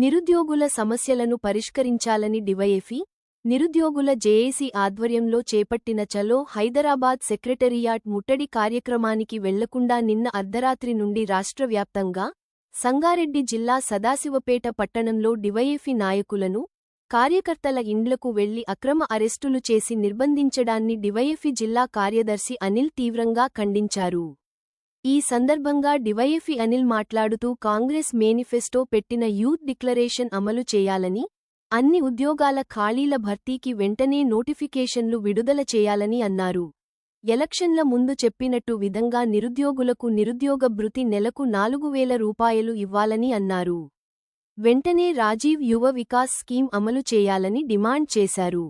నిరుద్యోగుల సమస్యలను పరిష్కరించాలని డివైఎఫి నిరుద్యోగుల జేఏసీ ఆధ్వర్యంలో చేపట్టిన చలో హైదరాబాద్ సెక్రటరియాట్ ముట్టడి కార్యక్రమానికి వెళ్ళకుండా నిన్న అర్ధరాత్రి నుండి రాష్ట్రవ్యాప్తంగా సంగారెడ్డి జిల్లా సదాశివపేట పట్టణంలో డివైఎఫి నాయకులను కార్యకర్తల ఇండ్లకు వెళ్ళి అక్రమ అరెస్టులు చేసి నిర్బంధించడాన్ని డివైఎఫి జిల్లా కార్యదర్శి అనిల్ తీవ్రంగా ఖండించారు. ఈ సందర్భంగా డివైఎఫ్ఈ అనిల్ మాట్లాడుతూ కాంగ్రెస్ మేనిఫెస్టో పెట్టిన యూత్ డిక్లరేషన్ అమలు చేయాలని అన్ని ఉద్యోగాల ఖాళీల భర్తీకి వెంటనే నోటిఫికేషన్లు విడుదల చేయాలని అన్నారు. ఎలక్షన్ల ముందు చెప్పినట్టు విధంగా నిరుద్యోగులకు నిరుద్యోగ భృతి నెలకు నాలుగు వేల రూపాయలు ఇవ్వాలని అన్నారు. వెంటనే రాజీవ్ యువ వికాస్ స్కీమ్ అమలు చేయాలని డిమాండ్ చేశారు.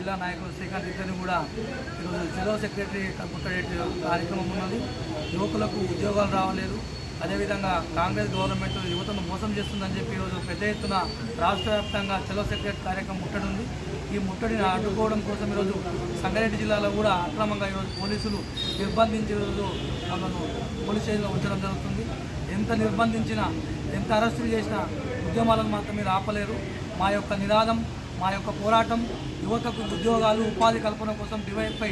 జిల్లా నాయకులు శ్రీకాంత్ ఇద్దరిని కూడా ఈరోజు జిల్లా సెక్రటరీ ముట్టడి కార్యక్రమం ఉన్నది. యువకులకు ఉద్యోగాలు రావలేదు. అదేవిధంగా కాంగ్రెస్ గవర్నమెంట్ యువతను మోసం చేస్తుందని చెప్పి ఈరోజు పెద్ద ఎత్తున రాష్ట్ర వ్యాప్తంగా చలో సెక్రటరీ కార్యక్రమం ముట్టడుంది. ఈ ముట్టడిని అడ్డుకోవడం కోసం ఈరోజు సంగారెడ్డి జిల్లాలో కూడా అక్రమంగా ఈరోజు పోలీసులు నిర్బంధించి ఈరోజు వాళ్ళను పోలీస్ స్టేషన్లో ఉంచడం జరుగుతుంది. ఎంత నిర్బంధించినా ఎంత అరెస్టులు చేసినా ఉద్యమాలను మాత్రం మీరు ఆపలేరు. మా యొక్క నినాదం మా యొక్క పోరాటం యువతకు ఉద్యోగాలు ఉపాధి కల్పన కోసం డివైడ్పై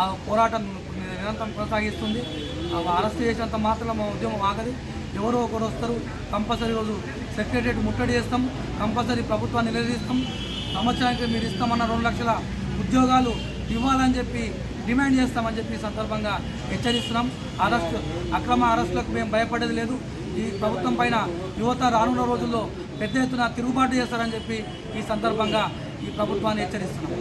ఆ పోరాటం నిరంతరం కొనసాగిస్తుంది. ఆ అరెస్ట్ చేసినంత మాత్రం మా ఉద్యమం ఆగది. ఎవరో ఒకరు వస్తారు. కంపల్సరీ రోజు సెక్రటరియట్ ముట్టడి చేస్తాం. కంపల్సరీ ప్రభుత్వాన్ని నిలదీస్తాం. సంవత్సరానికి మీరు ఇస్తామన్న రెండు లక్షల ఉద్యోగాలు ఇవ్వాలని చెప్పి డిమాండ్ చేస్తామని చెప్పి సందర్భంగా హెచ్చరిస్తున్నాం. అరెస్ట్ అక్రమ అరెస్టులకు మేము భయపడేది లేదు. ఈ ప్రభుత్వం పైన యువత రానున్న రోజుల్లో పెద్ద ఎత్తున తిరుగుబాటు చేస్తారని చెప్పి ఈ సందర్భంగా ఈ ప్రభుత్వాన్ని హెచ్చరిస్తున్నాం.